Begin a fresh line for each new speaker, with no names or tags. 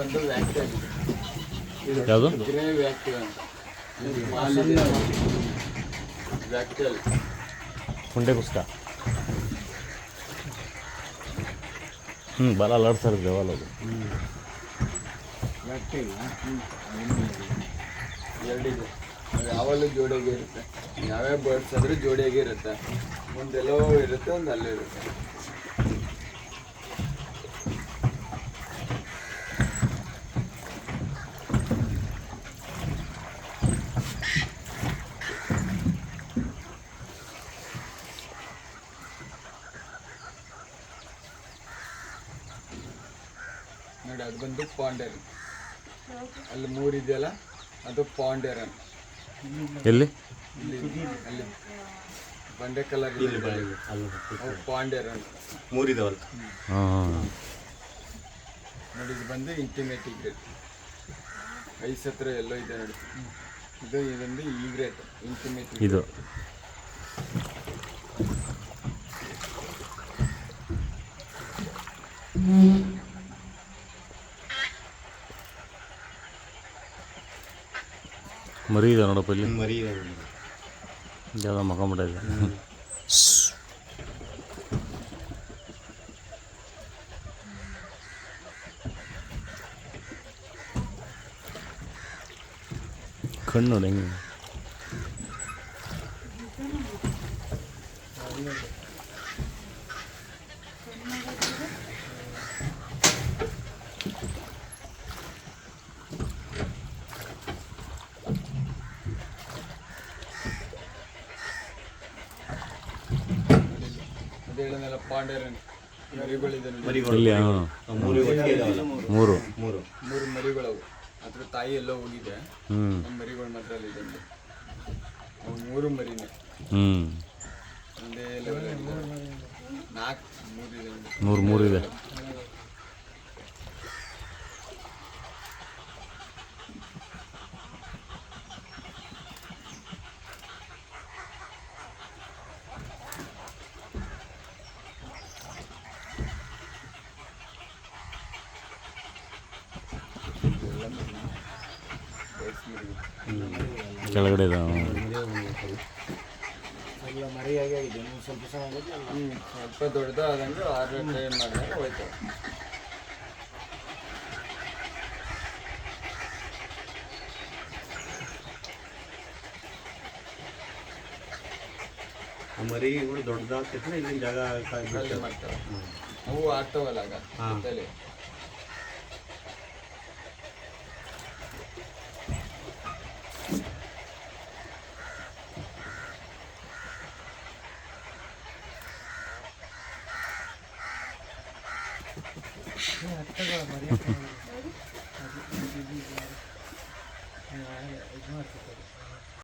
ಬಂದು ವ್ಯಾಕ್ಟಲ್
ಯಾವುದು?
ಗ್ರೇ ಮಾಲಿದೆ ವ್ಯಾಕ್ಟಲ್
ಪುಂಡೆ ಪುಸ್ತಕ ಹ್ಞೂ ಬಲ ಅಲ್ಲಾಡ್ತಾರೆ ದೇವಾಲ ಅದು.
ಎರಡಿದೆ. ಅದು ಯಾವಾಗಲೂ ಜೋಡಿಯಾಗೆ ಇರುತ್ತೆ ಯಾವ್ಯಾವ ಬರ್ಡ್ಸ್ ಆದರೂ ಜೋಡಿಯಾಗೆ ಇರುತ್ತೆ ಒಂದೆಲ್ಲೋ ಇರುತ್ತೆ ಒಂದು ಅಲ್ಲೇ ಇರುತ್ತೆ. ನೋಡಿ ಅದು ಬಂದು ಪಾಂಡೇರ್. ಅಲ್ಲಿ ಮೂರಿದೆಯಲ್ಲ ಅದು ಪಾಂಡೇರನ್.
ಎಲ್ಲಿ?
ಇಲ್ಲಿ ಅಲ್ಲಿ ಬಂಡೆ ಕಲರ್ ಪಾಂಡೇರನ್.
ಮೂರಿದವಲ್ಲ
ನೋಡಿ ಇದು ಬಂದು ಇಂಟಿಮೇಟ್ ಇಗ್ರೇಟ್ ಐಸ್ ಹತ್ರ ಎಲ್ಲೋ ಇದೆ ನೋಡಿ. ಇದು ಇದೊಂದು ಈಗ್ರೇಟ್ ಇಂಟಿಮೇಟ್
ಇದು. ಮರಿ ಇದೆ ನೋಡಪ್ಪ ಇಲ್ಲಿ
ಮರಿ ಇದಾವೆ
ಯಾವುದೋ ಮಕೊಂಬಿಟ್ಟ ಇದೆ ಕಣ್ಣು ನೋಡಿ ಹೆಂಗೆ
ಹೇಳಿದ್ನಲ್ಲ ಪಾಂಡೇರನ್ ಮರಿಗಳಿದೆ
ಇಲ್ಲಿ ಹಾಂ.
ಮೂರು
ಮೂರು.
ಮೂರು.
ಮೂರು ಮರಿಗಳವು. ಅದ್ರ ತಾಯಿ ಎಲ್ಲೋ ಹೋಗಿದೆ.
ಹ್ಞೂ
ನಮ್ಮ ಮರಿಗಳು ಮಾತ್ರ ಅಲ್ಲಿ ಇದೆ ಅವು ಮೂರು ಮರಿನೇ.
ಹ್ಞೂ
ಒಂದೇ ಲೆವೆಲ್ ನಾಲ್ಕು ಮೂರು ಇದೆ.
ಮೂರು ಮೂರು ಇದೆ. ಕೆಳಗಡೆ
ಇದಾವೆ ಸ್ವಲ್ಪ ದೊಡ್ಡದು ಆದಂಗೆ ಆರು ಟೈಮ್ ಮಾಡಿದಾಗ ಹೋಯ್ತವೆ
ಆ ಮರಿಗಳು ದೊಡ್ಡದಾಗ್ತೈತೆ ಇಲ್ಲಿ ಜಾಗ ಮಾಡ್ತಾರೆ.
ಅವು ಆಡ್ತಾವಲ್ಲ ಆಗ बढ़िया